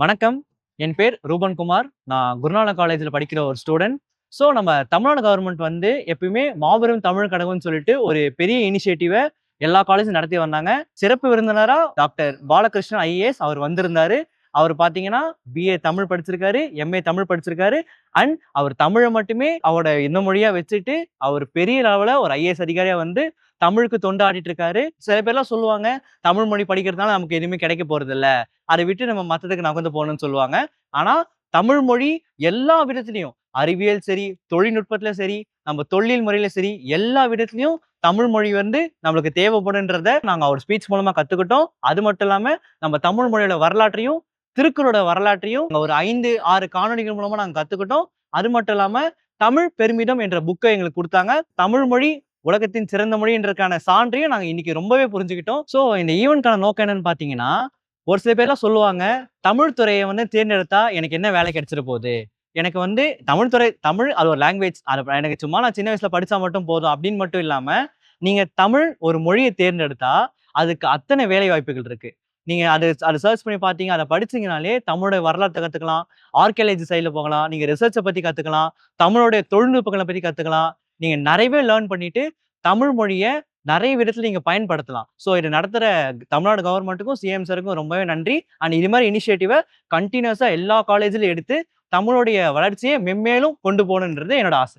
வணக்கம். என் பேர் ரூபன் குமார். நான் குருநானக் காலேஜில் படிக்கிற ஒரு ஸ்டூடெண்ட் ஸோ நம்ம தமிழ்நாடு கவர்மெண்ட் வந்து எப்பயுமே மாபெரும் தமிழ் கடகம்னு சொல்லிட்டு ஒரு பெரிய இனிஷியேட்டிவை எல்லா காலேஜும் நடத்தி வந்தாங்க. சிறப்பு விருந்தினராக டாக்டர் பாலகிருஷ்ணன் ஐஏஎஸ் அவர் வந்திருந்தாரு. அவர் பார்த்தீங்கன்னா பிஏ தமிழ் படிச்சிருக்காரு எம்ஏ தமிழ் படிச்சிருக்காரு அண்ட் அவர் தமிழை மட்டுமே அவரோட இந்த மொழியா வச்சுட்டு அவர் பெரிய லெவலில் ஒரு ஐஏஎஸ் அதிகாரியாக வந்து தமிழுக்கு தொண்டாடிட்டு இருக்காரு சில பேர்லாம் சொல்லுவாங்க தமிழ் மொழி படிக்கிறதுனால நமக்கு எதுவுமே கிடைக்க போறது இல்ல அதை விட்டு நம்ம மற்றதுக்கு நகர்ந்து போகணும்னு சொல்லுவாங்க. ஆனா தமிழ் மொழி எல்லா விதத்துலயும் அறிவியல் சரி தொழில்நுட்பத்துல சரி நம்ம தொழில் முறையில சரி எல்லா விதத்துலயும் தமிழ் மொழி வந்து நம்மளுக்கு தேவைப்படுன்றத நாங்க அவர் ஸ்பீச் மூலமா கத்துக்கிட்டோம். அது மட்டும் இல்லாம நம்ம தமிழ் மொழியோட வரலாற்றையும் திருக்குறளோட வரலாற்றையும் ஒரு ஐந்து ஆறு காணொலிகள் மூலமா நாங்க கத்துக்கிட்டோம். அது மட்டும் இல்லாம தமிழ் பெருமிதம் என்ற புக்கை எங்களுக்கு கொடுத்தாங்க. தமிழ் மொழி உலகத்தின் சிறந்த மொழின்றதுக்கான சான்றையும் நாங்க இன்னைக்கு ரொம்பவே புரிஞ்சுக்கிட்டோம். ஸோ இந்த ஈவெண்ட்கான நோக்கம் என்னன்னு பாத்தீங்கன்னா ஒரு சில பேர்லாம் சொல்லுவாங்க தமிழ் துறையை வந்து தேர்ந்தெடுத்தா எனக்கு என்ன வேலை கிடைச்சிட போகுது? எனக்கு வந்து தமிழ் துறை தமிழ் அது ஒரு லாங்குவேஜ் அது எனக்கு சும்மா நான் சின்ன வயசுல படிச்சா மட்டும் போதும். அப்படின்னு மட்டும் இல்லாம நீங்க தமிழ் ஒரு மொழியை தேர்ந்தெடுத்தா அதுக்கு அத்தனை வேலை வாய்ப்புகள் இருக்கு. நீங்கள் அது அதை சர்ச் பண்ணி பார்த்தீங்க அதை படிச்சீங்கனாலே தமிழோட வரலாற்றை கற்றுக்கலாம் ஆர்கியாலஜி சைடில் போகலாம். நீங்கள் ரிசர்ச்சை பற்றி கற்றுக்கலாம் தமிழோடைய தொழில்நுட்பங்களை பற்றி கற்றுக்கலாம் நீங்கள் நிறையவே லேர்ன் பண்ணிட்டு தமிழ் மொழியை நிறைய விதத்தில் நீங்கள் பயன்படுத்தலாம். ஸோ இது நடத்துகிற தமிழ்நாடு கவர்மெண்ட்டுக்கும் சிஎம் சாருக்கும் ரொம்பவே நன்றி. அண்ட் இது மாதிரி இனிஷியேட்டிவை கண்டினியூஸாக எல்லா காலேஜ்லயும் எடுத்து தமிழுடைய வளர்ச்சியை மென்மேலும் கொண்டு போகணுன்றது என்னோட ஆசை.